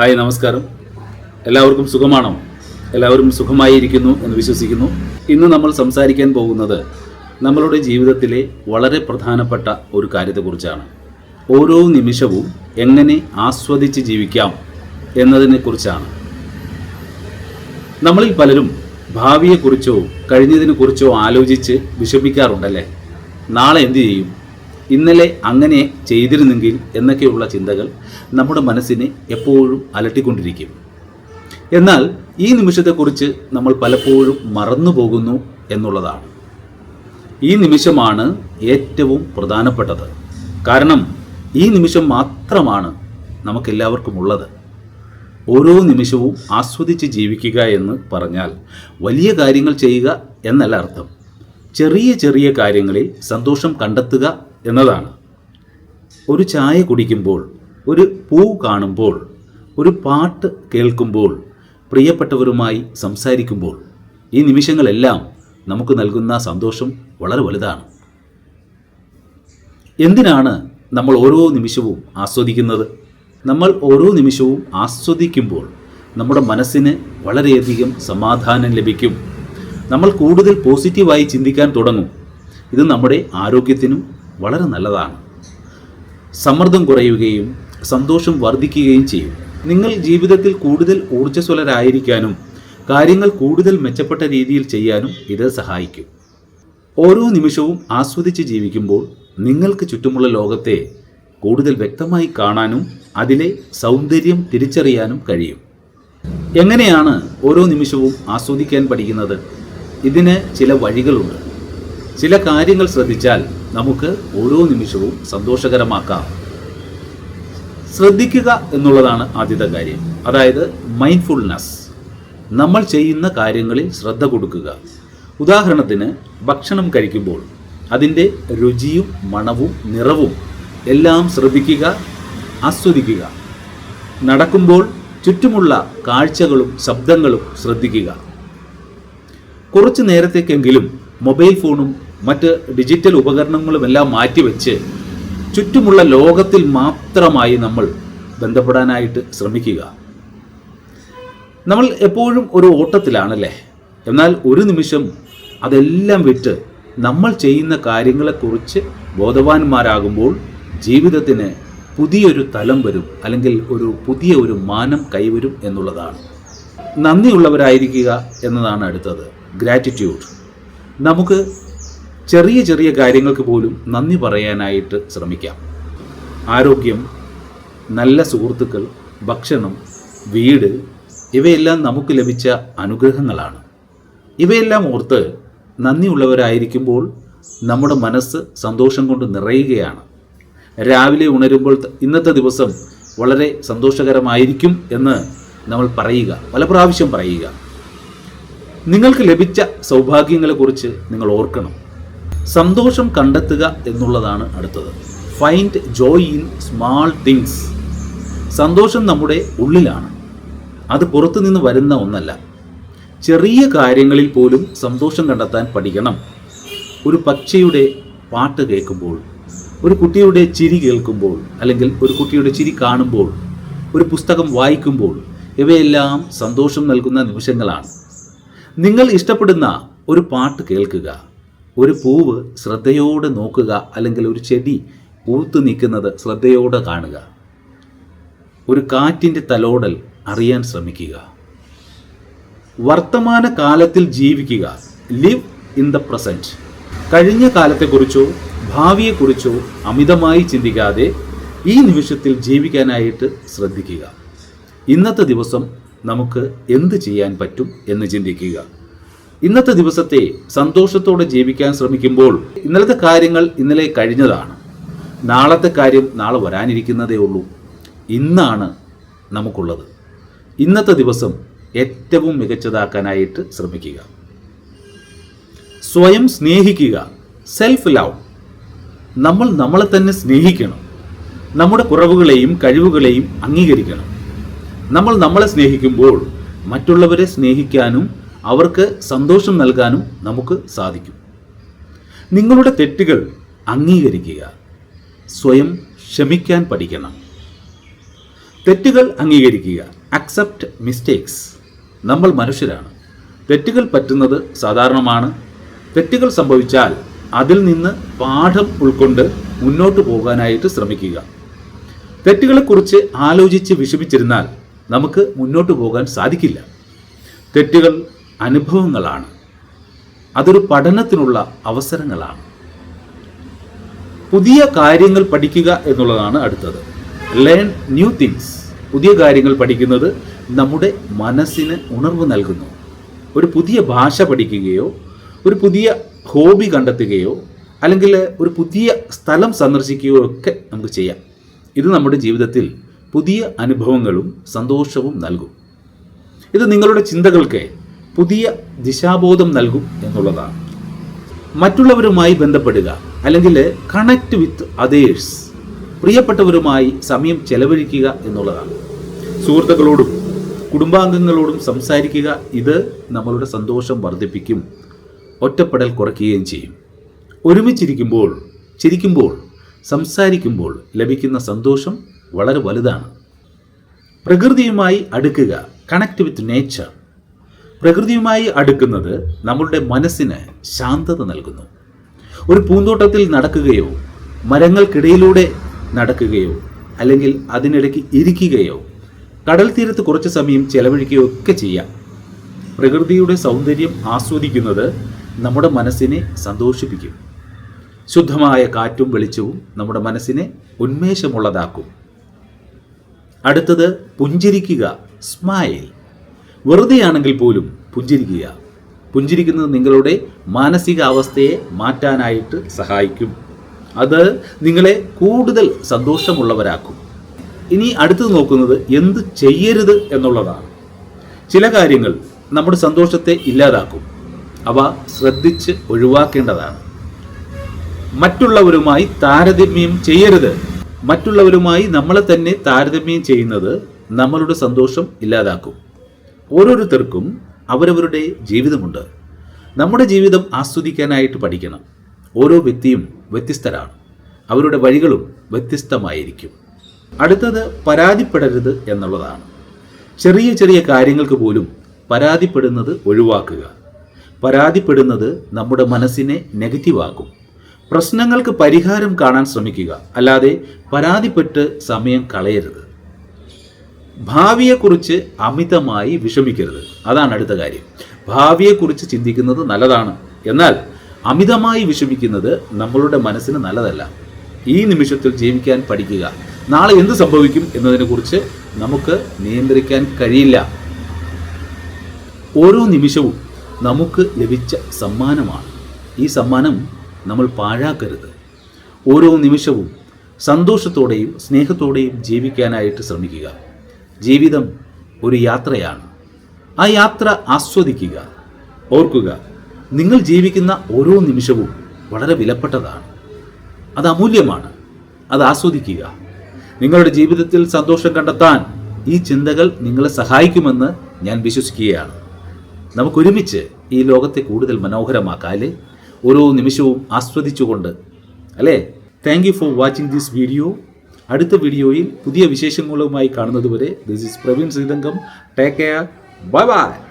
Hi നമസ്കാരം. എല്ലാവർക്കും സുഖമാണോ? എല്ലാവരും സുഖമായിരിക്കുന്നു എന്ന് വിശ്വസിക്കുന്നു. ഇന്ന് നമ്മൾ സംസാരിക്കാൻ പോകുന്നത് നമ്മളുടെ ജീവിതത്തിലെ വളരെ പ്രധാനപ്പെട്ട ഒരു കാര്യത്തെക്കുറിച്ചാണ്. ഓരോ നിമിഷവും എങ്ങനെ ആസ്വദിച്ച് ജീവിക്കാം എന്നതിനെക്കുറിച്ചാണ്. നമ്മളിൽ പലരും ഭാവിയെക്കുറിച്ചോ കഴിഞ്ഞതിനെക്കുറിച്ചോ ആലോചിച്ച് വിഷമിക്കാറുണ്ടല്ലേ? നാളെ എന്തു ചെയ്യും? ഇന്നലെ അങ്ങനെ ചെയ്തിരുന്നെങ്കിൽ എന്നൊക്കെയുള്ള ചിന്തകൾ നമ്മുടെ മനസ്സിനെ എപ്പോഴും അലട്ടിക്കൊണ്ടിരിക്കും. എന്നാൽ ഈ നിമിഷത്തെക്കുറിച്ച് നമ്മൾ പലപ്പോഴും മറന്നു പോകുന്നു എന്നുള്ളതാണ്. ഈ നിമിഷമാണ് ഏറ്റവും പ്രധാനപ്പെട്ടത്. കാരണം ഈ നിമിഷം മാത്രമാണ് നമുക്കെല്ലാവർക്കും ഉള്ളത്. ഓരോ നിമിഷവും ആസ്വദിച്ച് ജീവിക്കുക എന്ന് പറഞ്ഞാൽ വലിയ കാര്യങ്ങൾ ചെയ്യുക എന്നല്ല അർത്ഥം. ചെറിയ ചെറിയ കാര്യങ്ങളിൽ സന്തോഷം കണ്ടെത്തുക എന്നതാണ്. ഒരു ചായ കുടിക്കുമ്പോൾ ഒരു പൂ കാണുമ്പോൾ ഒരു പാട്ട് കേൾക്കുമ്പോൾ പ്രിയപ്പെട്ടവരുമായി സംസാരിക്കുമ്പോൾ ഈ നിമിഷങ്ങളെല്ലാം നമുക്ക് നൽകുന്ന സന്തോഷം വളരെ വലുതാണ്. എന്തിനാണ് നമ്മൾ ഓരോ നിമിഷവും ആസ്വദിക്കുന്നത്? നമ്മൾ ഓരോ നിമിഷവും ആസ്വദിക്കുമ്പോൾ നമ്മുടെ മനസ്സിന് വളരെയധികം സമാധാനം ലഭിക്കും. നമ്മൾ കൂടുതൽ പോസിറ്റീവായി ചിന്തിക്കാൻ തുടങ്ങും. ഇത് നമ്മുടെ ആരോഗ്യത്തിനും വളരെ നല്ലതാണ്. സമ്മർദ്ദം കുറയുകയും സന്തോഷം വർദ്ധിക്കുകയും ചെയ്യും. നിങ്ങൾ ജീവിതത്തിൽ കൂടുതൽ ഊർജസ്വലരായിരിക്കാനും കാര്യങ്ങൾ കൂടുതൽ മെച്ചപ്പെട്ട രീതിയിൽ ചെയ്യാനും ഇത് സഹായിക്കും. ഓരോ നിമിഷവും ആസ്വദിച്ച് ജീവിക്കുമ്പോൾ നിങ്ങൾക്ക് ചുറ്റുമുള്ള ലോകത്തെ കൂടുതൽ വ്യക്തമായി കാണാനും അതിലെ സൗന്ദര്യം തിരിച്ചറിയാനും കഴിയും. എങ്ങനെയാണ് ഓരോ നിമിഷവും ആസ്വദിക്കാൻ പഠിക്കുന്നത്? ഇതിന് ചില വഴികളുണ്ട്. ചില കാര്യങ്ങൾ ശ്രദ്ധിച്ചാൽ നമുക്ക് ഓരോ നിമിഷവും സന്തോഷകരമാക്കാം. ശ്രദ്ധിക്കുക എന്നുള്ളതാണ് ആദ്യത്തെ കാര്യം. അതായത് മൈൻഡ്ഫുൾനെസ് നമ്മൾ ചെയ്യുന്ന കാര്യങ്ങളിൽ ശ്രദ്ധ കൊടുക്കുക. ഉദാഹരണത്തിന് ഭക്ഷണം കഴിക്കുമ്പോൾ അതിന്റെ രുചിയും മണവും നിറവും എല്ലാം ശ്രദ്ധിക്കുക ആസ്വദിക്കുക. നടക്കുമ്പോൾ ചുറ്റുമുള്ള കാഴ്ചകളും ശബ്ദങ്ങളും ശ്രദ്ധിക്കുക. കുറച്ചു നേരത്തേക്കെങ്കിലും മൊബൈൽ ഫോണും മറ്റ് ഡിജിറ്റൽ ഉപകരണങ്ങളുമെല്ലാം മാറ്റിവെച്ച് ചുറ്റുമുള്ള ലോകത്തിൽ മാത്രമായി നമ്മൾ ബന്ധപ്പെടാനായിട്ട് ശ്രമിക്കുക. നമ്മൾ എപ്പോഴും ഒരു ഓട്ടത്തിലാണല്ലേ? എന്നാൽ ഒരു നിമിഷം അതെല്ലാം വിട്ട് നമ്മൾ ചെയ്യുന്ന കാര്യങ്ങളെക്കുറിച്ച് ബോധവാന്മാരാകുമ്പോൾ ജീവിതത്തിന് പുതിയൊരു തലം വരും അല്ലെങ്കിൽ ഒരു പുതിയ ഒരു മാനം കൈവരും എന്നുള്ളതാണ്. നന്ദിയുള്ളവരായിരിക്കുക എന്നതാണ് അടുത്തത്. ഗ്രാറ്റിറ്റ്യൂഡ് നമുക്ക് ചെറിയ ചെറിയ കാര്യങ്ങൾക്ക് പോലും നന്ദി പറയാനായിട്ട് ശ്രമിക്കാം. ആരോഗ്യം നല്ല സുഹൃത്തുക്കൾ ഭക്ഷണം വീട് ഇവയെല്ലാം നമുക്ക് ലഭിച്ച അനുഗ്രഹങ്ങളാണ്. ഇവയെല്ലാം ഓർത്ത് നന്ദിയുള്ളവരായിരിക്കുമ്പോൾ നമ്മുടെ മനസ്സ് സന്തോഷം കൊണ്ട് നിറയുകയാണ്. രാവിലെ ഉണരുമ്പോൾ ഇന്നത്തെ ദിവസം വളരെ സന്തോഷകരമായിരിക്കും എന്ന് നമ്മൾ പറയുക പല പ്രാവശ്യം പറയുക. നിങ്ങൾക്ക് ലഭിച്ച സൗഭാഗ്യങ്ങളെക്കുറിച്ച് നിങ്ങൾ ഓർക്കണം. സന്തോഷം കണ്ടെത്തുക എന്നുള്ളതാണ് അടുത്തത്. Find joy in small things സന്തോഷം നമ്മുടെ ഉള്ളിലാണ്. അത് പുറത്തു നിന്ന് വരുന്ന ഒന്നല്ല. ചെറിയ കാര്യങ്ങളിൽ പോലും സന്തോഷം കണ്ടെത്താൻ പഠിക്കണം. ഒരു പക്ഷിയുടെ പാട്ട് കേൾക്കുമ്പോൾ ഒരു കുട്ടിയുടെ ചിരി കേൾക്കുമ്പോൾ അല്ലെങ്കിൽ ഒരു കുട്ടിയുടെ ചിരി കാണുമ്പോൾ ഒരു പുസ്തകം വായിക്കുമ്പോൾ ഇവയെല്ലാം സന്തോഷം നൽകുന്ന നിമിഷങ്ങളാണ്. നിങ്ങൾ ഇഷ്ടപ്പെടുന്ന ഒരു പാട്ട് കേൾക്കുക. ഒരു പൂവ് ശ്രദ്ധയോടെ നോക്കുക അല്ലെങ്കിൽ ഒരു ചെടി പൂത്തു നിൽക്കുന്നത് ശ്രദ്ധയോടെ കാണുക. ഒരു കാറ്റിന്റെ തലോടൽ അറിയാൻ ശ്രമിക്കുക. വർത്തമാന കാലത്തിൽ ജീവിക്കുക. ലിവ് ഇൻ ദ പ്രസന്റ് കഴിഞ്ഞ കാലത്തെക്കുറിച്ചോ ഭാവിയെക്കുറിച്ചോ അമിതമായി ചിന്തിക്കാതെ ഈ നിമിഷത്തിൽ ജീവിക്കാനായിട്ട് ശ്രദ്ധിക്കുക. ഇന്നത്തെ ദിവസം നമുക്ക് എന്ത് ചെയ്യാൻ പറ്റും എന്ന് ചിന്തിക്കുക. ഇന്നത്തെ ദിവസത്തെ സന്തോഷത്തോടെ ജീവിക്കാൻ ശ്രമിക്കുമ്പോൾ ഇന്നലത്തെ കാര്യങ്ങൾ ഇന്നലെ കഴിഞ്ഞതാണ്. നാളത്തെ കാര്യം നാളെ വരാനിരിക്കുന്നതേ ഉള്ളൂ. ഇന്നാണ് നമുക്കുള്ളത്. ഇന്നത്തെ ദിവസം ഏറ്റവും മികച്ചതാക്കാനായിട്ട് ശ്രമിക്കുക. സ്വയം സ്നേഹിക്കുക. സെൽഫ് ലവ് നമ്മൾ നമ്മളെ തന്നെ സ്നേഹിക്കണം. നമ്മുടെ കുറവുകളെയും കഴിവുകളെയും അംഗീകരിക്കണം. നമ്മൾ നമ്മളെ സ്നേഹിക്കുമ്പോൾ മറ്റുള്ളവരെ സ്നേഹിക്കാനും അവർക്ക് സന്തോഷം നൽകാനും നമുക്ക് സാധിക്കും. നിങ്ങളുടെ തെറ്റുകൾ അംഗീകരിക്കുക. സ്വയം ക്ഷമിക്കാൻ പഠിക്കണം. തെറ്റുകൾ അംഗീകരിക്കുക. അക്സെപ്റ്റ് മിസ്റ്റേക്സ് നമ്മൾ മനുഷ്യരാണ്. തെറ്റുകൾ പറ്റുന്നത് സാധാരണമാണ്. തെറ്റുകൾ സംഭവിച്ചാൽ അതിൽ നിന്ന് പാഠം ഉൾക്കൊണ്ട് മുന്നോട്ട് പോകാനായിട്ട് ശ്രമിക്കുക. തെറ്റുകളെക്കുറിച്ച് ആലോചിച്ച് വിഷമിച്ചിരുന്നാൽ നമുക്ക് മുന്നോട്ട് പോകാൻ സാധിക്കില്ല. തെറ്റുകൾ അനുഭവങ്ങളാണ്. അതൊരു പഠനത്തിനുള്ള അവസരങ്ങളാണ്. പുതിയ കാര്യങ്ങൾ പഠിക്കുക എന്നുള്ളതാണ് അടുത്തത്. ലേൺ ന്യൂ തിങ്സ് പുതിയ കാര്യങ്ങൾ പഠിക്കുന്നത് നമ്മുടെ മനസ്സിന് ഉണർവ് നൽകുന്നു. ഒരു പുതിയ ഭാഷ പഠിക്കുകയോ ഒരു പുതിയ ഹോബി കണ്ടെത്തുകയോ അല്ലെങ്കിൽ ഒരു പുതിയ സ്ഥലം സന്ദർശിക്കുകയോ ഒക്കെ നമുക്ക് ചെയ്യാം. ഇത് നമ്മുടെ ജീവിതത്തിൽ പുതിയ അനുഭവങ്ങളും സന്തോഷവും നൽകും. ഇത് നിങ്ങളുടെ ചിന്തകൾക്ക് പുതിയ ദിശാബോധം നൽകും എന്നുള്ളതാണ്. മറ്റുള്ളവരുമായി ബന്ധപ്പെടുക അല്ലെങ്കിൽ കണക്ട് വിത്ത് അതേഴ്സ് പ്രിയപ്പെട്ടവരുമായി സമയം ചെലവഴിക്കുക എന്നുള്ളതാണ്. സുഹൃത്തുക്കളോടും കുടുംബാംഗങ്ങളോടും സംസാരിക്കുക ഇത് നമ്മളുടെ സന്തോഷം വർദ്ധിപ്പിക്കും ഒറ്റപ്പെടൽ കുറയ്ക്കുകയും ചെയ്യും. ഒരുമിച്ചിരിക്കുമ്പോൾ ചിരിക്കുമ്പോൾ സംസാരിക്കുമ്പോൾ ലഭിക്കുന്ന സന്തോഷം വളരെ വലുതാണ്. പ്രകൃതിയുമായി അടുക്കുക കണക്ട് വിത്ത് നേച്ചർ പ്രകൃതിയുമായി അടുക്കുന്നത് നമ്മളുടെ മനസ്സിന് ശാന്തത നൽകുന്നു. ഒരു പൂന്തോട്ടത്തിൽ നടക്കുകയോ മരങ്ങൾക്കിടയിലൂടെ നടക്കുകയോ അല്ലെങ്കിൽ അതിനിടയ്ക്ക് ഇരിക്കുകയോ കടൽ തീരത്ത് കുറച്ച് സമയം ചെലവഴിക്കുകയോ ഒക്കെ ചെയ്യാം. പ്രകൃതിയുടെ സൗന്ദര്യം ആസ്വദിക്കുന്നത് നമ്മുടെ മനസ്സിനെ സന്തോഷിപ്പിക്കും. ശുദ്ധമായ കാറ്റും വെളിച്ചവും നമ്മുടെ മനസ്സിനെ ഉന്മേഷമുള്ളതാക്കും. അടുത്തത് പുഞ്ചിരിക്കുക സ്മൈൽ. വെറുതെയാണെങ്കിൽ പോലും പുഞ്ചിരിക്കുക. പുഞ്ചിരിക്കുന്നത് നിങ്ങളുടെ മാനസികാവസ്ഥയെ മാറ്റാനായിട്ട് സഹായിക്കും. അത് നിങ്ങളെ കൂടുതൽ സന്തോഷമുള്ളവരാക്കും. ഇനി അടുത്തത് നോക്കുന്നത് എന്ത് ചെയ്യരുത് എന്നുള്ളതാണ്. ചില കാര്യങ്ങൾ നമ്മുടെ സന്തോഷത്തെ ഇല്ലാതാക്കും. അവ ശ്രദ്ധിച്ച് ഒഴിവാക്കേണ്ടതാണ്. മറ്റുള്ളവരുമായി താരതമ്യം ചെയ്യരുത്. മറ്റുള്ളവരുമായി നമ്മളെ തന്നെ താരതമ്യം ചെയ്യുന്നത് നമ്മളുടെ സന്തോഷം ഇല്ലാതാക്കും. ഓരോരുത്തർക്കും അവരവരുടെ ജീവിതമുണ്ട്. നമ്മുടെ ജീവിതം ആസ്വദിക്കാനായിട്ട് പഠിക്കണം. ഓരോ വ്യക്തിയും വ്യത്യസ്തരാണ്. അവരുടെ വഴികളും വ്യത്യസ്തമായിരിക്കും. അടുത്തത് പരാതിപ്പെടരുത് എന്നുള്ളതാണ്. ചെറിയ ചെറിയ കാര്യങ്ങൾക്ക് പോലും പരാതിപ്പെടുന്നത് ഒഴിവാക്കുക. പരാതിപ്പെടുന്നത് നമ്മുടെ മനസ്സിനെ നെഗറ്റീവാക്കും പ്രശ്നങ്ങൾക്ക് പരിഹാരം കാണാൻ ശ്രമിക്കുക. അല്ലാതെ പരാതിപ്പെട്ട് സമയം കളയരുത്. ഭാവിയെക്കുറിച്ച് അമിതമായി വിഷമിക്കരുത്. അതാണ് അടുത്ത കാര്യം. ഭാവിയെക്കുറിച്ച് ചിന്തിക്കുന്നത് നല്ലതാണ്. എന്നാൽ അമിതമായി വിഷമിക്കുന്നത് നമ്മളുടെ മനസ്സിന് നല്ലതല്ല. ഈ നിമിഷത്തിൽ ജീവിക്കാൻ പഠിക്കുക. നാളെ എന്ത് സംഭവിക്കും എന്നതിനെക്കുറിച്ച് നമുക്ക് നിയന്ത്രിക്കാൻ കഴിയില്ല. ഓരോ നിമിഷവും നമുക്ക് ലഭിച്ച സമ്മാനമാണ്. ഈ സമ്മാനം നമ്മൾ പാഴാക്കരുത്. ഓരോ നിമിഷവും സന്തോഷത്തോടെയും സ്നേഹത്തോടെയും ജീവിക്കാനായിട്ട് ശ്രമിക്കുക. ജീവിതം ഒരു യാത്രയാണ്. ആ യാത്ര ആസ്വദിക്കുക ഓർക്കുക. നിങ്ങൾ ജീവിക്കുന്ന ഓരോ നിമിഷവും വളരെ വിലപ്പെട്ടതാണ്. അത് അമൂല്യമാണ്. അത് ആസ്വദിക്കുക. നിങ്ങളുടെ ജീവിതത്തിൽ സന്തോഷം കണ്ടെത്താൻ ഈ ചിന്തകൾ നിങ്ങളെ സഹായിക്കുമെന്ന് ഞാൻ വിശ്വസിക്കുകയാണ്. നമുക്കൊരുമിച്ച് ഈ ലോകത്തെ കൂടുതൽ മനോഹരമാക്കാം ഓരോ നിമിഷവും ആസ്വദിച്ചുകൊണ്ട്. അല്ലേ? Thank you for watching this video അടുത്ത വീഡിയോയിൽ പുതിയ വിശേഷങ്ങളുമായി കാണുന്നതുവരെ this is Praveen Sreethankam take care bye bye